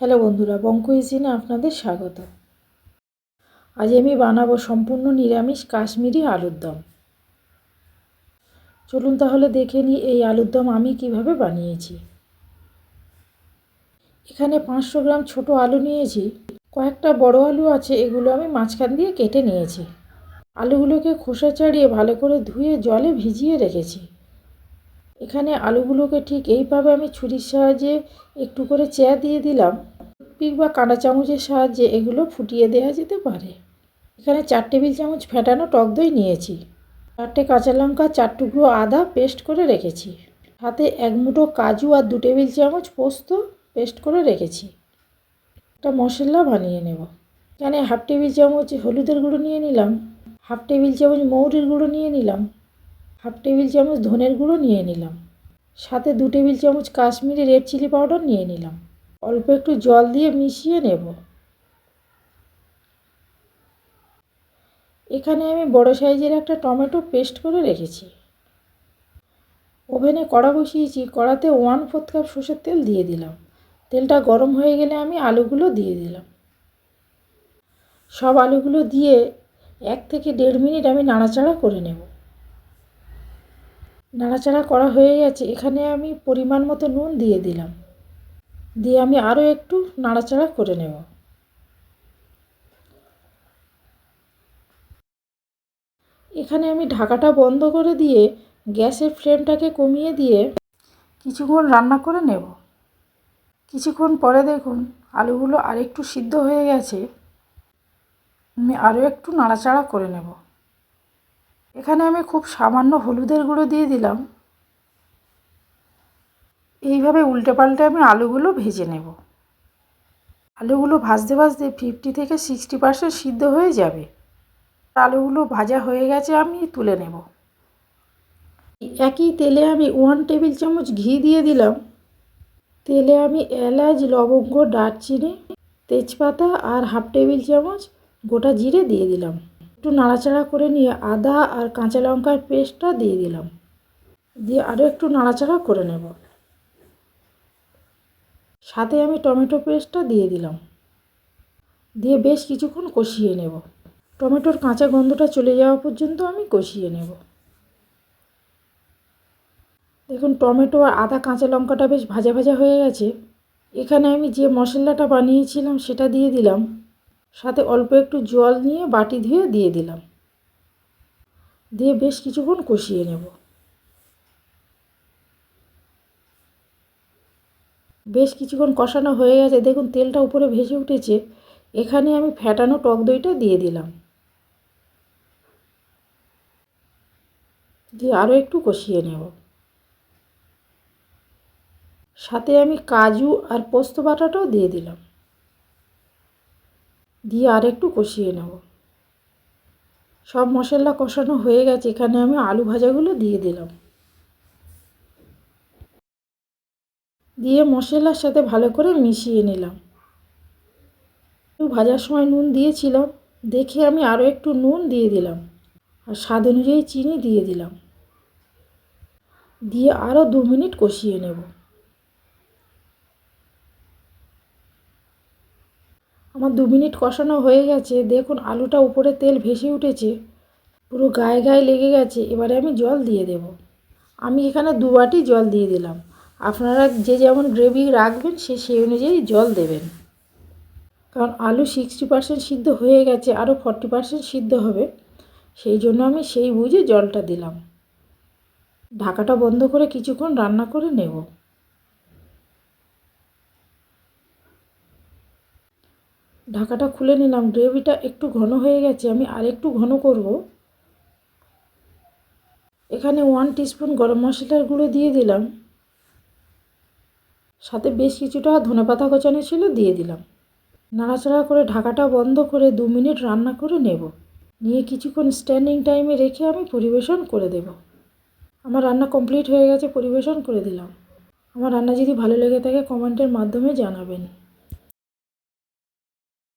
Hello বন্ধুরা বঙ্কুইজিনে আপনাদের স্বাগত। আজ আমি বানাবো সম্পূর্ণ নিরামিষ কাশ্মীরি আলুর দম। চলুন তাহলে দেখে নিই এই আলুর দম আমি কীভাবে বানিয়েছি। এখানে পাঁচশো গ্রাম ছোট আলু নিয়েছি, কয়েকটা বড় আলু আছে, এগুলো আমি মাঝখান দিয়ে কেটে নিয়েছি। আলুগুলোকে খোসা ছাড়িয়ে ভালো করে ধুয়ে জলে ভিজিয়ে রেখেছি। এখানে আলুগুলোকে ঠিক এইভাবে আমি ছুরির সাহায্যে একটু করে চেয়া দিয়ে দিলাম। পিক বা কাঁটা চামচের সাহায্যে এগুলো ফুটিয়ে দেওয়া যেতে পারে। এখানে চার টেবিল চামচ ফেটানো টক দই নিয়েছি। চারটে কাঁচা লঙ্কা, চার টুকরো আদা পেস্ট করে রেখেছি। হাতে এক মুঠো কাজু আর দু টেবিল চামচ পোস্ত পেস্ট করে রেখেছি। একটা মশলা বানিয়ে নেব। এখানে হাফ টেবিল চামচ হলুদের গুঁড়ো নিয়ে নিলাম। হাফ টেবিল চামচ মৌরির গুঁড়ো নিয়ে নিলাম। হাফ টেবিল চামচ ধনের গুঁড়ো নিয়ে নিলাম। সাথে দু টেবিল চামচ কাশ্মীরি রেড চিলি পাউডার নিয়ে নিলাম। অল্প একটু জল দিয়ে মিশিয়ে নেব। এখানে আমি বড় সাইজের একটা টমেটো পেস্ট করে রেখেছি। ওভেনে কড়া বসিয়েছি, কড়াতে ওয়ান ফোর্থ কাপ সর্ষের তেল দিয়ে দিলাম। তেলটা গরম হয়ে গেলে আমি আলুগুলো দিয়ে দিলাম। সব আলুগুলো দিয়ে এক থেকে দেড় মিনিট আমি নাড়াচাড়া করে নেব। নাড়াচাড়া করা হয়ে গেছে, এখানে আমি পরিমাণ মতো নুন দিয়ে দিলাম। দিয়ে আমি আরও একটু নাড়াচাড়া করে নেব। এখানে আমি ঢাকাটা বন্ধ করে দিয়ে গ্যাসের ফ্লেমটাকে কমিয়ে দিয়ে কিছুক্ষণ রান্না করে নেব। কিছুক্ষণ পরে দেখুন, আলুগুলো আরেকটু সিদ্ধ হয়ে গেছে। আমি আরও একটু নাড়াচাড়া করে নেব। এখানে আমি খুব সামান্য হলুদের গুঁড়ো দিয়ে দিলাম। এইভাবে উল্টে পাল্টে আমি আলুগুলো ভেজে নেব। আলুগুলো ভাজতে ভাজতে ফিফটি থেকে সিক্সটি পার্সেন্ট সিদ্ধ হয়ে যাবে। আলুগুলো ভাজা হয়ে গেছে, আমি তুলে নেব। একই তেলে আমি ওয়ান টেবিল চামচ ঘি দিয়ে দিলাম। তেলে আমি এলাচ, লবঙ্গ, দারচিনি, তেজপাতা আর হাফ টেবিল চামচ গোটা জিরে দিয়ে দিলাম। একটু নাড়াচাড়া করে নিয়ে আদা আর কাঁচা লঙ্কার পেস্টটা দিয়ে দিলাম। দিয়ে আরও একটু নাড়াচাড়া করে নেব। সাথে আমি টমেটো পেস্টটা দিয়ে দিলাম। দিয়ে বেশ কিছুক্ষণ কষিয়ে নেব। টমেটোর কাঁচা গন্ধটা চলে যাওয়া পর্যন্ত আমি কষিয়ে নেব। দেখুন, টমেটো আর আদা কাঁচা লঙ্কাটা বেশ ভাজা ভাজা হয়ে গেছে। এখানে আমি যে মশলাটা বানিয়েছিলাম সেটা দিয়ে দিলাম। সাথে অল্প একটু জল নিয়ে বাটি ধুয়ে দিয়ে দিলাম। দিয়ে বেশ কিছুক্ষণ কষিয়ে নেব। বেশ কিছুক্ষণ কষানো হয়ে গেছে। দেখুন, তেলটা উপরে ভেসে উঠেছে। এখানে আমি ফ্যাটানো টক দইটা দিয়ে দিলাম। দিয়ে আরও একটু কষিয়ে নেব। সাথে আমি কাজু আর পোস্ত বাটাটাও দিয়ে দিলাম। দিয়ে আর একটু কষিয়ে নেব। সব মশলা কষানো হয়ে গেছে, এখানে আমি আলু ভাজাগুলো দিয়ে দিলাম। দিয়ে মশলার সাথে ভালো করে মিশিয়ে নিলাম। একটু ভাজার সময় নুন দিয়েছিলাম, দেখে আমি আরও একটু নুন দিয়ে দিলাম আর স্বাদ অনুযায়ী চিনি দিয়ে দিলাম। দিয়ে আরও দু মিনিট কষিয়ে নেব। আমার দু মিনিট কষানো হয়ে গেছে। দেখুন, আলুটা উপরে তেল ভেসে উঠেছে। পুরো গায়ে গায়ে লেগে গেছে। এবারে আমি জল দিয়ে দেব। আমি এখানে দু বাটি জল দিয়ে দিলাম। আপনারা যে যেমন গ্রেভি রাখবেন, সে সেই অনুযায়ী জল দেবেন। কারণ আলু সিক্সটি পার্সেন্ট সিদ্ধ হয়ে গেছে আরও ফর্টি পার্সেন্ট সিদ্ধ হবে। সেই জন্য আমি সেই বুঝে জলটা দিলাম। ঢাকাটা বন্ধ করে কিছুক্ষণ রান্না করে নেব। ঢাকাটা খুলে নিলাম, গ্রেভিটা একটু ঘন হয়ে গেছে, আমি আরেকটু ঘন করব। এখানে ওয়ান টিস্পুন গরম মশলার গুঁড়ো দিয়ে দিলাম। সাথে বেশ কিছুটা ধনেপাতা কোচানো ছিল দিয়ে দিলাম। নাড়াচাড়া করে ঢাকাটা বন্ধ করে দু মিনিট রান্না করে নেব। নিয়ে কিছুক্ষণ স্ট্যান্ডিং টাইমে রেখে আমি পরিবেশন করে দেব। আমার রান্না কমপ্লিট হয়ে গেছে, পরিবেশন করে দিলাম। আমার রান্না যদি ভালো লেগে থাকে কমেন্টের মাধ্যমে জানাবেন।